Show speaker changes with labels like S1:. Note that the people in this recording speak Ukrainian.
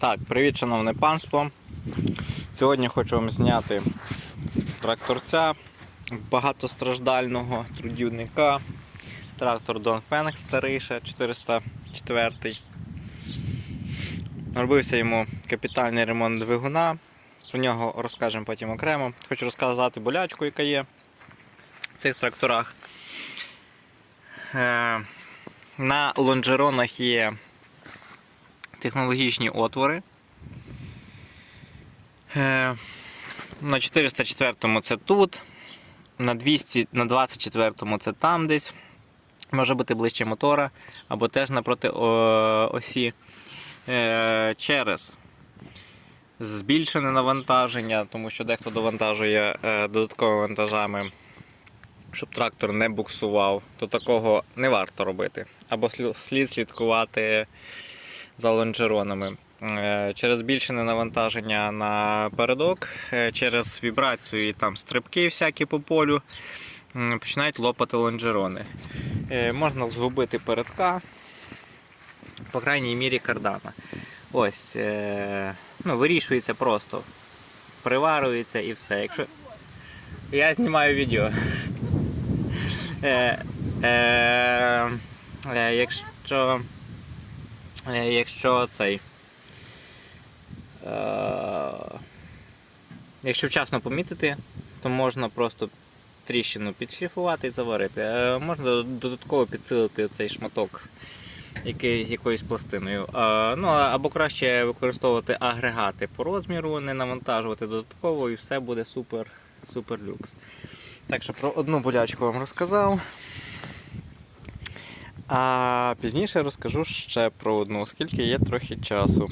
S1: Так, привіт, шановне панство. Сьогодні хочу вам зняти тракторця багатостраждального трудівника. Трактор Don Fenix старий ще 404. Робився йому капітальний ремонт двигуна. Про нього розкажемо потім окремо. Хочу розказати болячку, яка є в цих тракторах. Е, На лонжеронах є технологічні отвори. Е, На 404-му це тут, на 200, на 24-му це там десь. Може бути ближче мотора, або теж напроти осі. Е, Через збільшене навантаження, тому що дехто довантажує е, додатковими вантажами, щоб трактор не буксував, то такого не варто робити. Або слід слідкувати за лонжеронами. Е, Через збільшене навантаження на передок, е, через вібрацію і там стрибки всякі по полю починають лопати лонжерони. Е, Можна згубити передка, по крайній мірі кардана. Ось, ну, вирішується просто. Приварюється і все. Якщо... Я знімаю відео. Якщо, якщо цей. Е, якщо вчасно помітити, то можна просто тріщину підшліфувати і заварити. Е, можна додатково підсилити цей шматок якоюсь пластиною. Е, ну, або краще використовувати агрегати по розміру, не навантажувати додатково і все буде супер, супер люкс. Так що про одну болячку вам розказав. А пізніше розкажу ще про одну, оскільки є трохи часу.